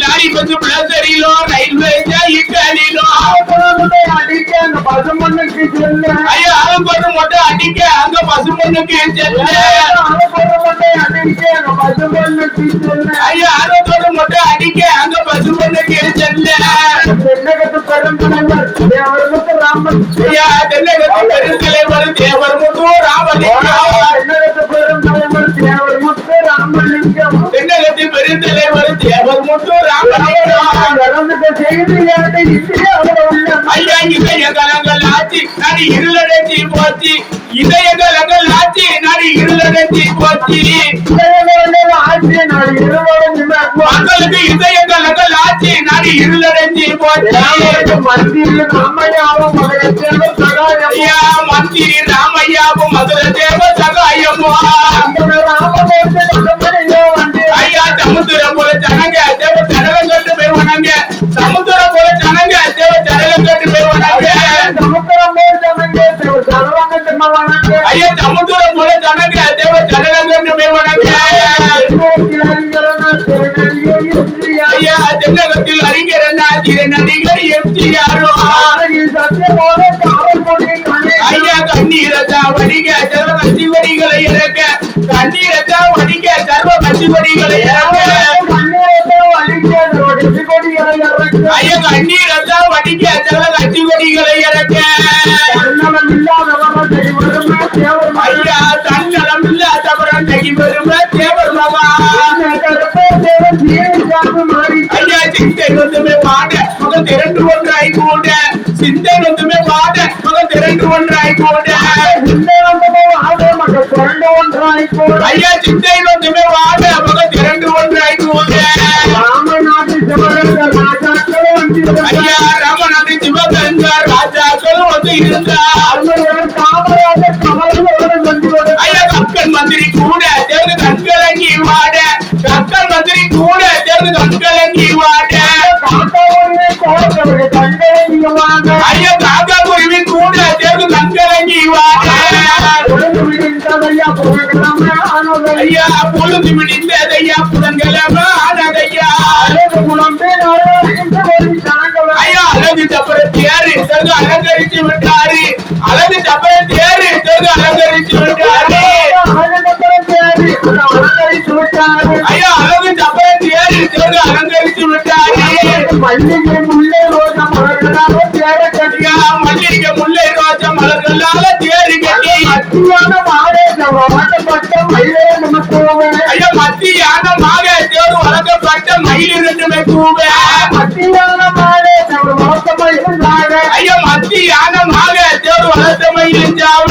Lorry bus பிளஸரிலோ railway இட்டலிலோ ஐயா அதை போட்டு மட்டும் அடிக்க அங்க பசுமண்ணுக்கு செல்ல. ஐயா அதை போட்டு மட்டும் அடிக்க அங்க பசுமண்ணுக்கு செல்ல. ஐயா தென்னகத்து பெருந்தலைவர் தேவர் முத்து ராமலிங்க. தென்னகத்து பெருந்தலைவர் தேவர் முத்து ராமலிங்கம் ஐயா இதய கலங்கள் ஆச்சு நடி இருளடைஞ்சி போச்சு இதய கலங்கள் ஆச்சு நடி இருளடைச்சி போச்சு மக்களுக்கு இதய கலங்கள் ஆச்சு நடி இருளடைச்சி போச்சு ஐயா மந்திரி ராமையாவும் மதுர தேவ சகாயமோ ஐயா ஐயா சமுத்திரம் போல ஜனங்க தேவ ஜனகம் கட்டு போய் வணங்க ஐயா தென்னகத்தில் அறிஞர் ஐயா கண்ணீரத்தா வடிக சர்வ கசிவடிகளை இறக்க. கண்ணீரத்தா வடிக சர்வ கட்சி இறக்க. ஐயா கண்ணீரத்தா வடிக சர்வ கட்சி இறக்க. ஐயா தன்னலம் இல்லாதவரம் தகி பெரும தேவர் மகா. ஐயா சிந்தை வந்துமே பாட மகன் திரண்டு ஒன்றாய் கூட சிந்தை வந்துமே பாட மகன் திரண்டு ஒன்றாய் கூட ஐயா சிந்தை வந்துமே வாட மகன் திரண்டு ஒன்றாய் கூட ஐயா ராமநாத சிவகங்கா ராஜாக்கள் வந்து இருந்தார். மந்திரி கூட தேவது கண்கலங்கி வாட. கக்கன் மந்திரி கூட தேவது கண்கலங்கி வாட. ஐயா காக்கா குருவி கூட தேவது கண்கலங்கி வாட. ஐயா பொழுது மிடிந்ததையா புதன்கிழமை ஆனதையா. ஐயா அழகு தப்பர தேரு தெரு அலங்கரிச்சு விட்டாரு. அழகு தப்பர தேரு தெரு அலங்கரிச்சு விட்டாரு. ஐயா அழகு தப்பர தேரு தெரு அலங்கரிச்சு விட்டாரு. மல்லிகை முல்லை ரோஜா மலர்களாக தேட ஐயா மல்லிகை முல்லை ரோஜா மலர்களால தேரு கட்டி. கட்டியான மாடேஜம் வாட்டப்பட்ட மயிலே நமக்கோவே ஐயா மத்தியான மாக தேடு மயில் ரெண்டுமே கூவ கட்டியான மாடேஜம் ஐயா மத்தியான மாக வளர்த்த மயில் ஜாவ